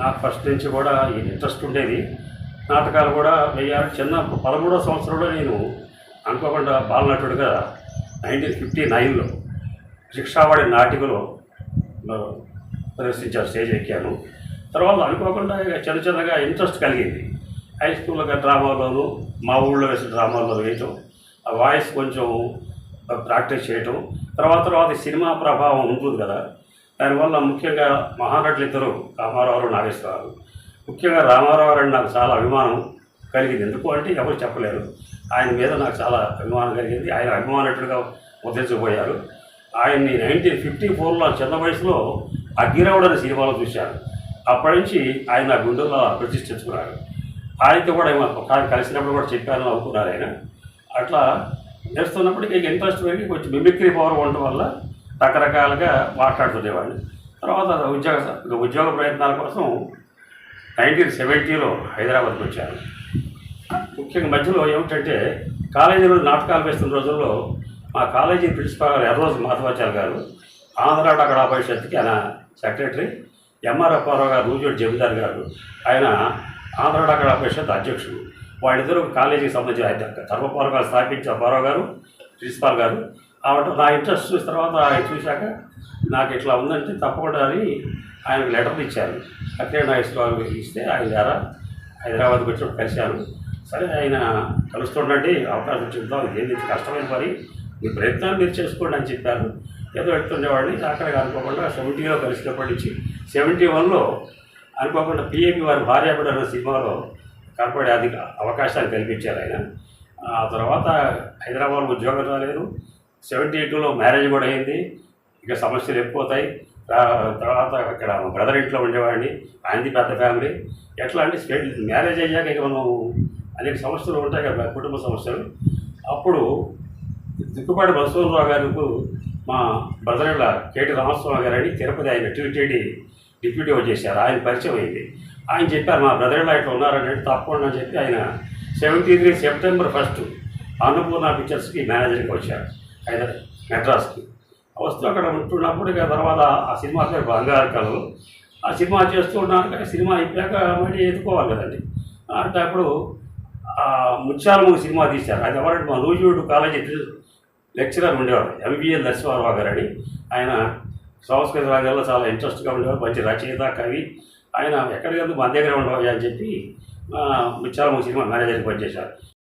నాకు ఫస్ట్ నుంచి కూడా ఇంట్రెస్ట్ ఉండేది. నాటకాలు కూడా వెయ్యాలి చిన్న పదమూడో సంవత్సరంలో నేను అనుకోకుండా బాలనటుడుగా నైన్టీన్ ఫిఫ్టీ నైన్లో శిక్షావాడి నాటికలో ప్రదర్శించారు స్టేజ్ ఎక్కాను. తర్వాత అనుకోకుండా ఇక చిన్న చిన్నగా ఇంట్రెస్ట్ కలిగింది. హై స్కూల్లో డ్రామాలోను మా ఊళ్ళో వేసిన డ్రామాల్లో వేయటం ఆ వాయిస్ కొంచెం ప్రాక్టీస్ చేయటం. తర్వాత తర్వాత సినిమా ప్రభావం ఉంటుంది కదా దానివల్ల ముఖ్యంగా మహానటులు ఇద్దరు రామారావు నాగేశ్వరరావు. ముఖ్యంగా రామారావు గారు నాకు చాలా అభిమానం కలిగింది. ఎందుకు అంటే ఎవరు చెప్పలేరు. ఆయన మీద నాకు చాలా అభిమానం కలిగింది. ఆయన అభిమానటుడిగా ముద్రించబోయారు ఆయన్ని నైన్టీన్ ఫిఫ్టీ ఫోర్లో చిన్న వయసులో అగ్గిరావుడు అనే సినిమాలో చూశాను అప్పటి నుంచి ఆయన నా గుండెల్లో ప్రతిష్ఠించుకున్నారు. ఆయనతో కూడా ఏమో ఒకసారి కలిసినప్పుడు కూడా చెప్పాను అనుకున్నారు ఆయన. అట్లా చేస్తున్నప్పటికీ ఇంట్రెస్ట్ పెరిగి కొంచెం మిమిక్రీ పవర్ ఉండటం వల్ల రకరకాలుగా మాట్లాడుతుండేవాళ్ళు. తర్వాత ఉద్యోగ ఉద్యోగ ప్రయత్నాల కోసం నైన్టీన్ సెవెంటీలో హైదరాబాద్కి వచ్చాను ముఖ్యంగా మధ్యలో ఏమిటంటే కాలేజీలో నాటకాలు వేస్తున్న రోజుల్లో మా కాలేజీ ప్రిన్సిపాల్ గారు ఎర్రోజు మాధవాచార్య గారు ఆంధ్ర అక్కడ పరిషత్కి ఆయన సెక్రటరీ ఎంఆర్ అప్పారావు గారు రూజోడ్ జమీదార్ గారు ఆయన ఆంధ్ర అక్కడ పరిషత్ అధ్యక్షుడు. వాళ్ళిద్దరూ కాలేజీకి సంబంధించి ధర్మపాలకాలు ధర్మపాల స్థాపించిన అప్పారావు గారు ప్రిన్సిపాల్ గారు కాబట్టి నా ఇంట్రెస్ట్ చూసిన తర్వాత ఆయన చూశాక నాకు ఇట్లా ఉందంటే తప్పకుండా అని ఆయనకు లెటర్లు ఇచ్చారు. అక్కడే నాగేశ్వరరావు ఇస్తే ఆయన ద్వారా హైదరాబాద్కి వచ్చినప్పుడు కలిశాను. సరే ఆయన కలుస్తుండండి అవకాశం చెప్తాం ఏంది కష్టమైన పని మీ ప్రయత్నాలు మీరు చేసుకోండి అని చెప్పారు. ఏదో వెళ్తుండేవాడిని అక్కడికి అనుకోకుండా సెవెంటీలో కలిసినప్పటి నుంచి సెవెంటీ వన్లో అనుకోకుండా పిఏపి వారి భార్యాపడి అన్న సినిమాలో కనపడే అది అవకాశాలు కల్పించారు ఆయన. ఆ తర్వాత హైదరాబాద్ ఉద్యోగం రాలేదు. సెవెంటీ టూలో మ్యారేజ్ కూడా అయింది. ఇక సమస్యలు ఎక్కువతాయి తర్వాత ఇక్కడ మా బ్రదర్ ఇంట్లో ఉండేవాడిని. ఆయనది పెద్ద ఫ్యామిలీ. ఎట్లా అంటే స్పెండ్ మ్యారేజ్ అయ్యాక ఇక మనం అనేక సమస్యలు ఉంటాయి కదా కుటుంబ సమస్యలు. అప్పుడు దిక్కుపాటి బసవరావు గారికి మా బ్రదర్ ఇళ్ళ కేటి రామస్వామి గారు అని తిరుపతి ఆయన టీటీడీ డిప్యూటీ చేశారు. ఆయన పరిచయం అయింది. ఆయన చెప్పారు మా బ్రదర్ ఇళ్ళ ఇట్లా ఉన్నారని తప్పకుండా అని చెప్పి ఆయన seventy three September first Annapurna పిక్చర్స్కి మేనేజర్కి వచ్చారు. మెడ్రాస్కి. వస్తూ అక్కడ ఉంటున్నప్పుడు ఇక తర్వాత ఆ సినిమా పేరు బంగారు కళలు. ఆ సినిమా చేస్తూ ఉన్నాను కానీ సినిమా అయిపోయాక మళ్ళీ ఎదుకోవాలి కదండి. అంటే అప్పుడు ముత్యాలమ్మ సినిమా తీశారు. అది ఎవరంటే మా నూజివీడు కాలేజీ లెక్చరర్ ఉండేవారు ఎంబీఎల్ నరసింహారావు గారు అని. ఆయన సంస్కృత రంగంలో చాలా ఇంట్రెస్ట్గా ఉండేవారు మంచి రచయిత కవి. ఆయన ఎక్కడికి మన దగ్గర ఉండవు అని చెప్పి ముత్యాలమ్మ సినిమా మేనేజర్కి పనిచేశారు